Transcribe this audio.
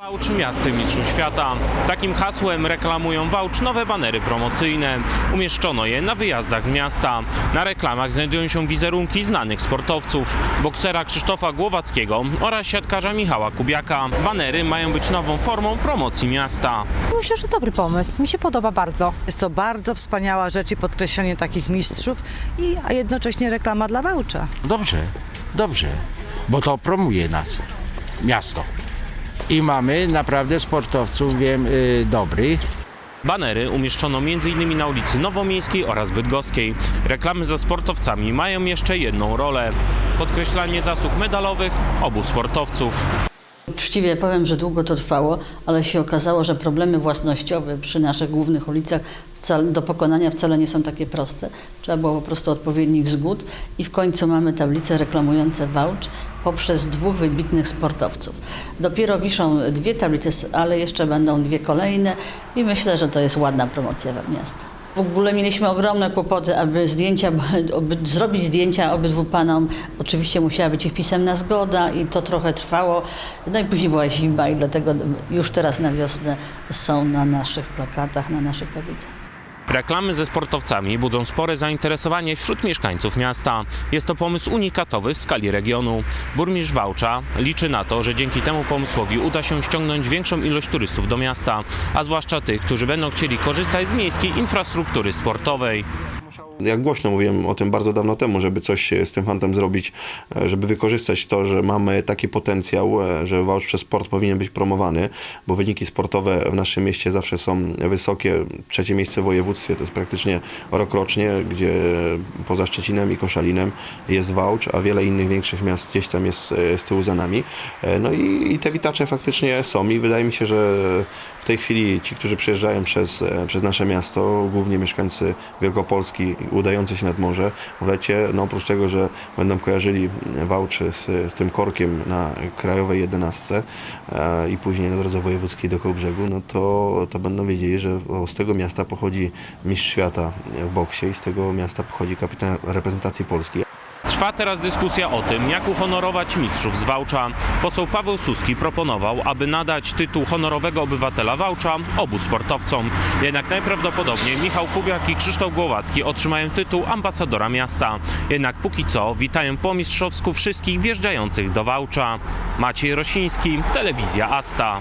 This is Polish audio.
Wałcz Miastem Mistrzów Świata. Takim hasłem reklamują Wałcz nowe banery promocyjne. Umieszczono je na wyjazdach z miasta. Na reklamach znajdują się wizerunki znanych sportowców, boksera Krzysztofa Głowackiego oraz siatkarza Michała Kubiaka. Banery mają być nową formą promocji miasta. Myślę, że dobry pomysł. Mi się podoba bardzo. Jest to bardzo wspaniała rzecz i podkreślenie takich mistrzów, i, a jednocześnie reklama dla Wałcza. Dobrze, dobrze, bo to promuje nas, miasto. I mamy naprawdę sportowców, wiem, y, dobrych. Banery umieszczono m.in. na ulicy Nowomiejskiej oraz Bydgoskiej. Reklamy za sportowcami mają jeszcze jedną rolę. Podkreślanie zasług medalowych obu sportowców. Uczciwie powiem, że długo to trwało, ale się okazało, że problemy własnościowe przy naszych głównych ulicach do pokonania wcale nie są takie proste. Trzeba było po prostu odpowiednich zgód i w końcu mamy tablice reklamujące Wałcz poprzez dwóch wybitnych sportowców. Dopiero wiszą dwie tablice, ale jeszcze będą dwie kolejne i myślę, że to jest ładna promocja miasta. W ogóle mieliśmy ogromne kłopoty, aby zdjęcia, aby zrobić zdjęcia obydwu panom. Oczywiście musiała być ich pisemna zgoda i to trochę trwało. No i później była zima i dlatego już teraz na wiosnę są na naszych plakatach, na naszych tablicach. Reklamy ze sportowcami budzą spore zainteresowanie wśród mieszkańców miasta. Jest to pomysł unikatowy w skali regionu. Burmistrz Wałcza liczy na to, że dzięki temu pomysłowi uda się ściągnąć większą ilość turystów do miasta, a zwłaszcza tych, którzy będą chcieli korzystać z miejskiej infrastruktury sportowej. Ja głośno mówiłem o tym bardzo dawno temu, żeby coś z tym fantem zrobić, e, żeby wykorzystać to, że mamy taki potencjał, e, że Wałcz przez sport powinien być promowany, bo wyniki sportowe w naszym mieście zawsze są wysokie. Trzecie miejsce w województwie to jest praktycznie rok rocznie, gdzie poza Szczecinem i Koszalinem jest Wałcz, a wiele innych większych miast gdzieś tam jest e, z tyłu za nami. No i, i te witacze faktycznie są i wydaje mi się, że w tej chwili ci, którzy przyjeżdżają przez, przez nasze miasto, głównie mieszkańcy Wielkopolski, udający się nad morze w lecie, no oprócz tego, że będą kojarzyli Wałcz z, z tym korkiem na krajowej jedenastce e, i później na drodze wojewódzkiej do Kołbrzegu, no to, to będą wiedzieli, że z tego miasta pochodzi mistrz świata w boksie i z tego miasta pochodzi kapitan reprezentacji Polski. Trwa teraz dyskusja o tym, jak uhonorować mistrzów z Wałcza. Poseł Paweł Suski proponował, aby nadać tytuł honorowego obywatela Wałcza obu sportowcom. Jednak najprawdopodobniej Michał Kubiak i Krzysztof Głowacki otrzymają tytuł ambasadora miasta. Jednak póki co witają po mistrzowsku wszystkich wjeżdżających do Wałcza. Maciej Rosiński, Telewizja Asta.